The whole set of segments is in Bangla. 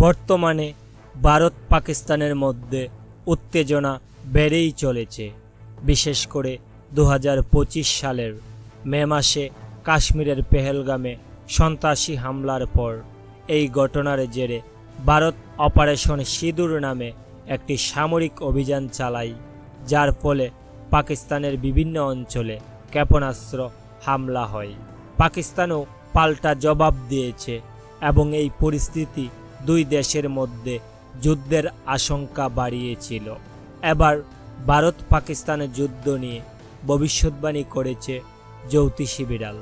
বর্তমানে ভারত পাকিস্তানের মধ্যে উত্তেজনা বেড়েই চলেছে। বিশেষ করে দু হাজার পঁচিশ সালের মে মাসে কাশ্মীরের পেহেলগামে সন্ত্রাসী হামলার পর এই ঘটনার জেরে ভারত অপারেশন সিঁদুর নামে একটি সামরিক অভিযান চালায়, যার ফলে পাকিস্তানের বিভিন্ন অঞ্চলে ক্ষেপণাস্ত্র হামলা হয়। পাকিস্তানও পাল্টা জবাব দিয়েছে এবং এই পরিস্থিতি দুই দেশের মধ্যে যুদ্ধের আশঙ্কা বাড়িয়েছিল। এবার ভারত পাকিস্তানের যুদ্ধ নিয়ে ভবিষ্যৎবাণী করেছে জ্যোতিষী বিড়াল।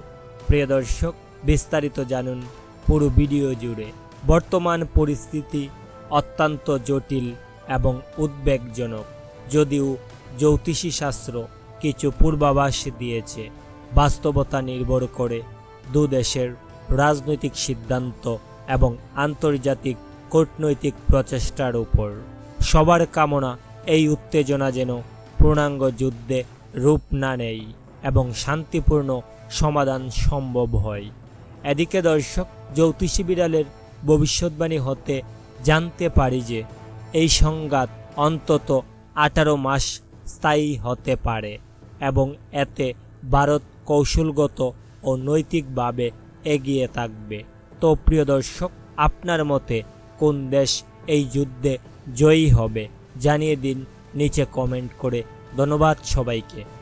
প্রিয় দর্শক, বিস্তারিত জানুন পুরো ভিডিও জুড়ে। বর্তমান পরিস্থিতি অত্যন্ত জটিল এবং উদ্বেগজনক। যদিও জ্যোতিষী শাস্ত্র কিছু পূর্বাভাস দিয়েছে, বাস্তবতা নির্ভর করে দু দেশের রাজনৈতিক সিদ্ধান্ত এবং আন্তর্জাতিক কূটনৈতিক প্রচেষ্টার উপর। সবার কামনা এই উত্তেজনা যেন পূর্ণাঙ্গ যুদ্ধে রূপ না নেয় এবং শান্তিপূর্ণ সমাধান সম্ভব হয়। এদিকে দর্শক, জ্যোতিষী বিড়ালের ভবিষ্যৎবাণী হতে জানতে পারি যে এই সংঘাত অন্তত আঠারো মাস স্থায়ী হতে পারে এবং এতে ভারত কৌশলগত ও নৈতিকভাবে এগিয়ে থাকবে। তো প্রিয় দর্শক, আপনার মতে কোন দেশ এই যুদ্ধে জয়ী হবে? জানিয়ে দিন, নিচে কমেন্ট করে। ধন্যবাদ সবাইকে।